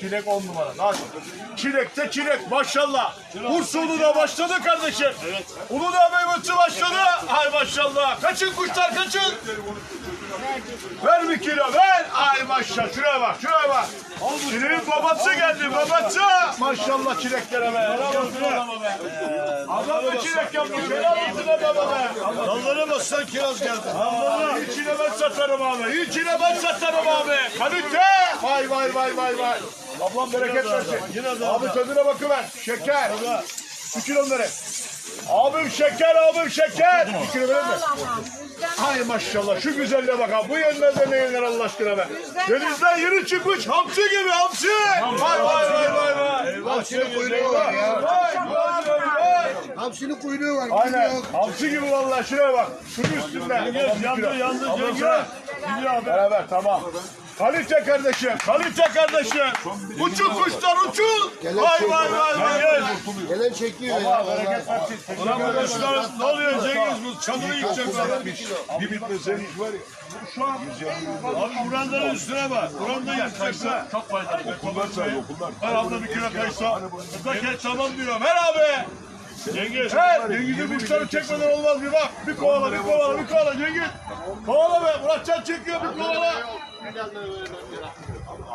Çilek on numara. Nasıl? Çilekte çilek maşallah. Bursulu da başladı kardeşim. Evet. Uludağ meyvesi başladı. Ay maşallah. Kaçın kuşlar kaçın. Ver bir kilo ver. Ay maşallah şuraya bak şuraya bak. Çileğin babası geldi babası. Maşallah çileklere be. Helal olsun adama be. Adam da çilek yapmış. Helal olsun adama be. Dallara bassan kiraz geldi. Allah. İçine ben satarım abi. İçine ben satarım abi. Kalite. Vay vay vay vay vay. Ablam bereket versin. Abi tadına bakıver. Şeker. Bir kilo verin. Abim şeker, abim şeker. Bir kilo verir mi? Ay maşallah şu güzelliğe bak abi. Bu yenmez de ne yenir Allah aşkına be. Denizden yeni çıkmış hamsi gibi hamsi. Vay vay vay vay vay. Hamsinin kuyruğu var ya. Vay vay vay vay. Hamsinin kuyruğu var. Aynen. Hamsi gibi vallahi şuraya bak. Şunun üstünde. yandı, yandı, şuraya. Gidiyor. Beraber tamam. Kalite kardeşim. Kalite kardeşim. Uçun kuşlar uçun. Vay vay vay vay. Gelen çekiyor ya. Bereket versin. Ulan arkadaşlar ne oluyor Cengiz bu çadırı yıkacaklar. Bir bitme senin iş var ya. Şu an Abi burandanın üstüne bak. Buranda yıkacaklar. çok faydalı. Okullar say okullar. Ver abla bir kilo kayısı. Zaten tamam diyorum. Ver abi. Cengiz. He, Cengiz'in kuşları çekmeden olmaz bir bak. Bir kovala, bir kovala, bir kovala Cengiz. Kovala be, Muratcan çekiyor bir kovala.